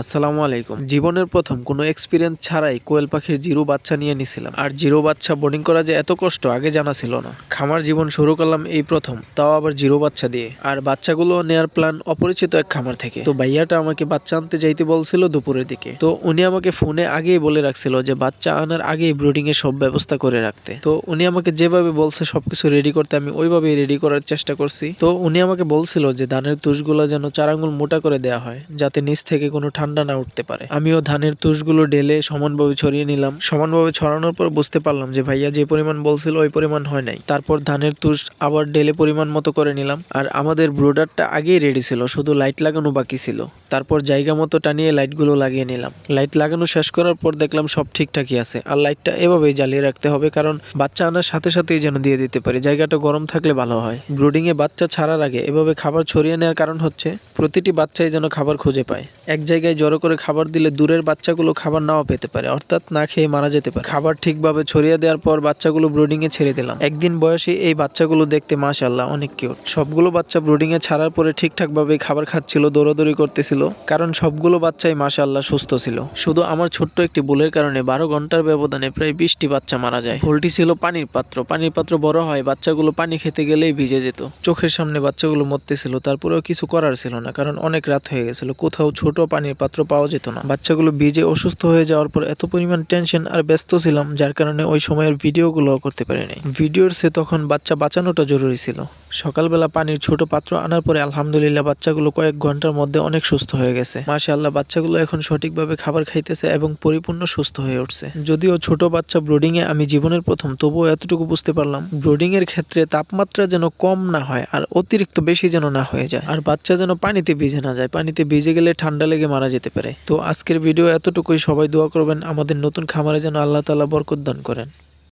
আসসালামু আলাইকুম। জীবনের প্রথম কোনো এক্সপিরিয়েন্স ছাড়াই কোয়েল পাখির জিরো বাচ্চা নিয়ে নিছিলাম। আর জিরো বাচ্চা বোর্ডিং করা যে এত কষ্ট আগে জানা ছিল না। খামার জীবন শুরু করলাম এই প্রথম, তাও আবার জিরো বাচ্চা দিয়ে। আর বাচ্চাগুলো নেয়ার প্ল্যান অপরিচিত এক খামার থেকে। তো ভাইয়াটা আমাকে বাচ্চা আনতে যাইতে বলছিল দুপুরের দিকে। তো উনি আমাকে ফোনে আগেই বলে রাখছিল যে বাচ্চা আনার আগেই ব্রুডিং এর সব ব্যবস্থা করে রাখতে। তো উনি আমাকে যেভাবে বলছে সবকিছু রেডি করতে আমি ওইভাবেই রেডি করার চেষ্টা করছি। তো উনি আমাকে বলছিল যে ধানের তুষগুলো যেন চার আঙুল মোটা করে দেওয়া হয়, যাতে নিচ থেকে কোনো ঠান্ডা না উঠতে পারে। আমিও ধানের তুষগুলো ঢেলে সমানভাবে ছড়িয়ে নিলাম। সমানভাবে ছড়ানোর পর বুঝতে পারলাম যে ভাইয়া যে পরিমাণ বলছিল ওই পরিমাণ হয় নাই। তারপর ধানের তুষ আবার ঢেলে পরিমাণ মতো করে নিলাম। আর আমাদের ব্রোডারটা আগেই রেডি ছিল, শুধু লাইট লাগানো বাকি ছিল। তারপর জায়গা মতো টানিয়ে লাইটগুলো লাগিয়ে নিলাম। লাইট লাগানো শেষ করার পর দেখলাম সব ঠিকঠাকই আছে। আর লাইটটা এভাবেই জ্বালিয়ে রাখতে হবে, কারণ বাচ্চা আনার সাথে সাথেই যেন দিয়ে দিতে পারি। জায়গাটা গরম থাকলে ভালো হয়। ব্রুডিং এ বাচ্চা ছাড়ার আগে এভাবে খাবার ছড়িয়ে নেওয়ার কারণ হচ্ছে, প্রতিটি বাচ্চাই যেন খাবার খুঁজে পায়। এক জায়গায় জড়ো করে খাবার দিলে দূরের বাচ্চাগুলো খাবার নাও পেতে পারে, অর্থাৎ না খেয়ে মারা যেতে পারে। খাবার ঠিকভাবে ছড়িয়ে দেওয়ার পর বাচ্চাগুলো ব্রুডিং এ ছেড়ে দিলাম। একদিন বয়সে এই বাচ্চাগুলো দেখতে মাশাল্লাহ অনেক কিউট সবগুলো বাচ্চা ব্রুডিং এ ছাড়ার পরে ঠিকঠাক ভাবে খাবার খাচ্ছিল, দৌড়াদৌড়ি করতেছিল, কারণ সবগুলো বাচ্চাই মাশাল্লাহ সুস্থ ছিল। শুধু আমার ছোট্ট একটি ভুলের কারণে বারো ঘণ্টার ব্যবধানে প্রায় বিশটি বাচ্চা মারা যায়। ফুলটি ছিল পানির পাত্র। পানির পাত্র বড় হয়, বাচ্চাগুলো পানি খেতে গেলেই ভিজে যেত। চোখের সামনে বাচ্চাগুলো মরতেছিল, তারপরেও কিছু করার ছিল না, কারণ অনেক রাত হয়ে গেছিল। কোথাও ছোট পানির পাত্র পাওয়া যেত না। বাচ্চাগুলো ভিজে অসুস্থ হয়ে যাওয়ার পর এত পরিমাণ টেনশন আর ব্যস্ত ছিলাম, যার কারণে ওই সময়ের ভিডিওগুলো করতে পারিনি। ভিডিওর সে তখন বাচ্চা বাঁচানোটা জরুরি ছিল। সকালবেলা পানির ছোট পাত্র আনার পরে আলহামদুলিল্লাহ বাচ্চাগুলো কয়েক ঘণ্টার মধ্যে অনেক সুস্থ হয়ে গেছে। মাশাআল্লাহ, বাচ্চাগুলো এখন সঠিকভাবে খাবার খাইতেছে এবং পরিপূর্ণ সুস্থ হয়ে উঠছে। যদিও ছোট বাচ্চা ব্রোডিং এ আমি জীবনের প্রথম, তবুও এতটুকু বুঝতে পারলাম ব্রোডিং এর ক্ষেত্রে তাপমাত্রা যেন কম না হয় আর অতিরিক্ত বেশি যেন না হয়ে যায়। আর বাচ্চা যেন পানিতে ভিজে না যায়। পানিতে ভিজে গেলে ঠান্ডা লেগে মারা যেতে পারে। তো আজকের ভিডিও এতটুকুই। সবাই দোয়া করবেন আমাদের নতুন খামারে যেন আল্লাহ তালা বরকত দান করেন।